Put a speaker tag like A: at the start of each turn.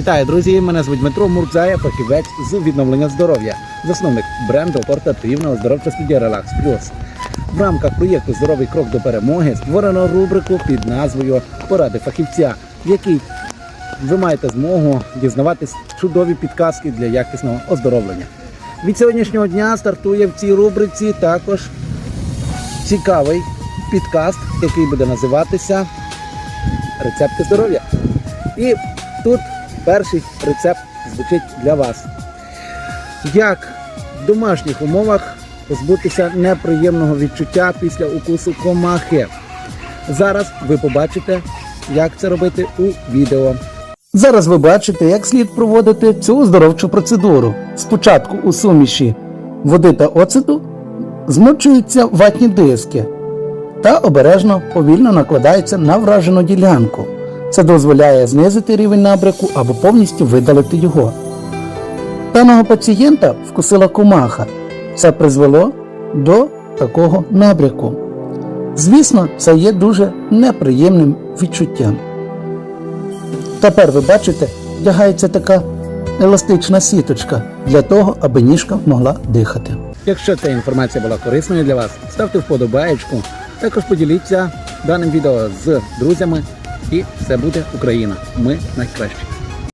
A: Вітаю, друзі! Мене звуть Дмитро Мурзаєв, фахівець з відновлення здоров'я, засновник бренду портативного оздоровча студія Relax Plus. В рамках проєкту Здоровий крок до перемоги створено рубрику під назвою Поради фахівця, в якій ви маєте змогу дізнаватись чудові підказки для якісного оздоровлення. Від сьогоднішнього дня стартує в цій рубриці також цікавий підкаст, який буде називатися Рецепти здоров'я. І тут перший рецепт звучить для вас. Як в домашніх умовах позбутися неприємного відчуття після укусу комахи? Зараз ви побачите, як це робити у відео. Зараз ви бачите, як слід проводити цю оздоровчу процедуру. Спочатку у суміші води та оцету змочуються ватні диски та обережно повільно накладаються на вражену ділянку. Це дозволяє знизити рівень набряку або повністю видалити його. Даного пацієнта вкусила комаха. Це призвело до такого набряку. Звісно, це є дуже неприємним відчуттям. Тепер ви бачите, вдягається така еластична сіточка для того, аби ніжка могла дихати. Якщо ця інформація була корисною для вас, ставте вподобаєчку. Також поділіться даним відео з друзями, і все буде Україна. Ми найкращі.